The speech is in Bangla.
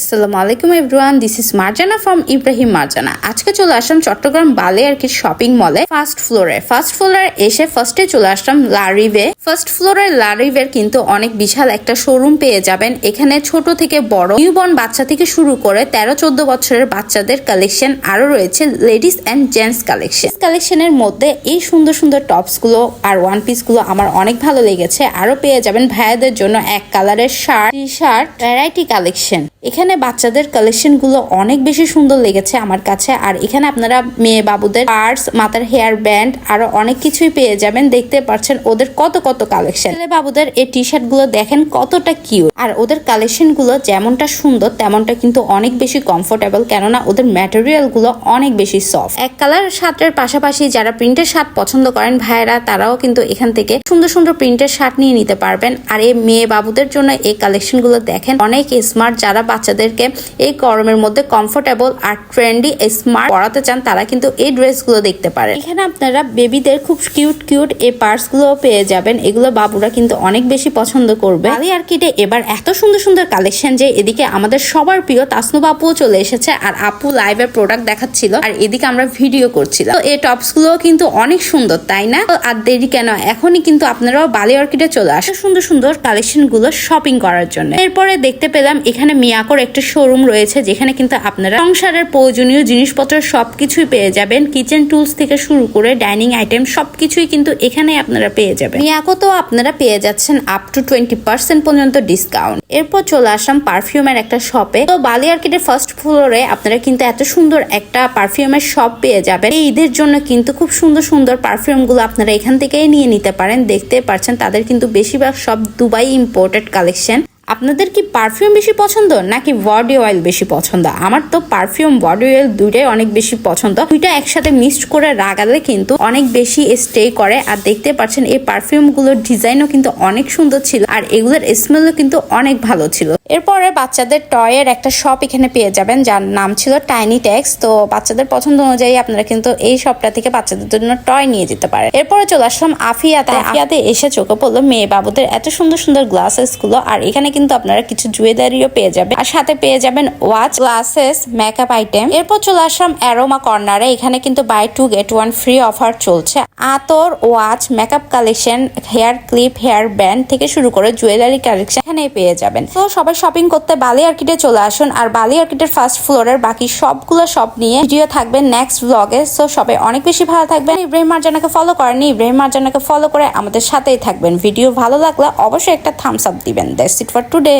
আসসালামু আলাইকুম everyone this is Marjana from Ibrahim Marjana. আজকে চলে আসলাম চট্টগ্রাম বালে আর কি শপিং মলে ফার্স্ট ফ্লোরে ফার্স্ট ফ্লোরে এসে ফার্স্টে চলে আসলাম লারিভে ফার্স্ট ফ্লোরে লারিভের কিন্তু অনেক বিশাল একটা শোরুম পেয়ে যাবেন। এখানে ছোট থেকে বড় নিউবর্ন বাচ্চা থেকে শুরু করে তেরো চোদ্দ বছরের বাচ্চাদের কালেকশন আরও রয়েছে লেডিস অ্যান্ড জেন্টস কালেকশন কালেকশনের মধ্যে এই সুন্দর সুন্দর টপসগুলো আর ওয়ান পিসগুলো আমার অনেক ভালো লেগেছে। আরও পেয়ে যাবেন ভাইয়াদের জন্য এক কালারের shirt T shirt variety collection এখানে বাচ্চাদের কালেকশনগুলো অনেক বেশি সুন্দর লেগেছে আমার কাছে। আর এখানে আপনারা মেয়ে বাবুদের পার্স মাথার হেয়ার ব্যান্ড আরও অনেক কিছুই পেয়ে যাবেন। দেখতে পাচ্ছেন ওদের কত কত কালেকশন ছেলে বাবুদের এই টি শার্টগুলো দেখেন কতটা কিউট আর ওদের কালেকশনগুলো যেমনটা সুন্দর, তেমনটা কিন্তু অনেক বেশি কমফোর্টেবল কেননা ওদের ম্যাটেরিয়ালগুলো অনেক বেশি সফট এক কালার শার্টের পাশাপাশি যারা প্রিন্টের শার্ট পছন্দ করেন, ভাইয়েরা তারাও কিন্তু এখান থেকে সুন্দর সুন্দর প্রিন্টের শার্ট নিয়ে নিতে পারবেন। আর এই মেয়ে বাবুদের জন্য এই কালেকশনগুলো দেখেন, অনেক স্মার্ট যারা বাচ্চাদেরকে এই গরমের মধ্যে কমফোর্টেবল আর ট্রেন্ডি স্মার্ট পড়াতে চান, তারা কিন্তু এই ড্রেসগুলো দেখতে পারেন এখানে আপনারা বেবিদের খুব কিউট কিউট এই পার্সগুলো পেয়ে যাবেন। এগুলো বাবুরা কিন্তু অনেক বেশি পছন্দ করবে। বালি আর কিটে এবার এত সুন্দর সুন্দর কালেকশন যে এদিকে আমাদের সবার প্রিয় তাসনুব আপুও চলে এসেছে আর আপু লাইভের প্রোডাক্ট দেখাচ্ছিল আর এদিকে আমরা ভিডিও করছিলাম। তো এই টপসগুলো কিন্তু অনেক সুন্দর, তাই না? আর দেরি কেন, এখনই কিন্তু আপনারাও বালি অর্কিডে চলে আসে সুন্দর সুন্দর কালেকশনগুলো শপিং করার জন্য। এরপরে দেখতে পেলাম এখানে মিয়াকোর একটা শোরুম রয়েছে যেখানে কিন্তু আপনারা সংসারের প্রয়োজনীয় জিনিসপত্র সবকিছুই পেয়ে যাবেন। কিচেন টুলস থেকে শুরু করে ডাইনিং আইটেম সবকিছুই কিন্তু এখানে আপনারা পেয়ে যাবেন। মিয়াকো তো আপনারা পেয়ে যাচ্ছেন আপ টু টোয়েন্টি পার্সেন্ট পর্যন্ত ডিসকাউন্ট এরপর চলে আসলাম পারফিউমের একটা শপে তো বালি আর্কিটের ফার্স্ট ফ্লোরে আপনারা কিন্তু এত সুন্দর একটা পারফিউমের শপ পেয়ে যাবেন। এই ঈদের জন্য কিন্তু খুব সুন্দর সুন্দর পারফিউমগুলো আপনারা এখান থেকেই নিয়ে নিতে পারেন। দেখতে পারছেন তাদের কিন্তু বেশিরভাগ সব দুবাই ইম্পোর্টেড কালেকশন আপনাদের কি পারফিউম বেশি পছন্দ নাকি বডি অয়েল বেশি পছন্দ? আমার তো পারফিউম বডি অয়েল দুইটাই অনেক বেশি পছন্দ। দুইটা একসাথে মিক্সড করে রাগালে কিন্তু অনেক বেশি স্টে করে। আর দেখতে পাচ্ছেন এই পারফিউমগুলোর ডিজাইনও কিন্তু অনেক সুন্দর ছিল। আর এগুলোর স্মেলও কিন্তু অনেক ভালো ছিল। এরপরে বাচ্চাদের টয়ের একটা শপ এখানে পেয়ে যাবেন যার নাম ছিল টাইনি ট্যাক্স তো বাচ্চাদের পছন্দ অনুযায়ী আপনারা কিন্তু এই শপটা থেকে বাচ্চাদের জন্য টয় নিয়ে যেতে পারেন। এরপরে চলে আসলাম আফিয়াতে। আফিয়াতে এসে চোখে পড়ল মেয়ে বাবুদের এত সুন্দর সুন্দর গ্লাসেসগুলো আর এখানে কিন্তু আপনারা কিছু জুয়েলারিও পেয়ে যাবেন। আর সাথে পেয়ে যাবেন ওয়াচ গ্লাসেস মেকআপ আইটেম এরপর চলে আসলাম অ্যারোমা কর্নারে এখানে কিন্তু buy two get one free offer চলছে। আতর watch makeup collection hair clip hair band থেকে শুরু করে জুয়েলারি কালেকশন এখানে পেয়ে যাবেন। তো সবাই শপিং করতে বালি আর্কিটে চলে আসুন আর বালি আর্কিটের ফার্স্ট ফ্লোরের বাকি সবগুলো শপ নিয়ে ভিডিও থাকবে নেক্সট ব্লগে সো সবাই অনেক বেশি ভালো থাকবেন। ইব্রাহিম মার্জানাকে ফলো করেনি ইব্রাহিম মার্জানাকে ফলো করে আমাদের সাথেই থাকবেন। ভিডিও ভালো লাগলে অবশ্যই একটা থামস আপ দিবেন। That's it for today.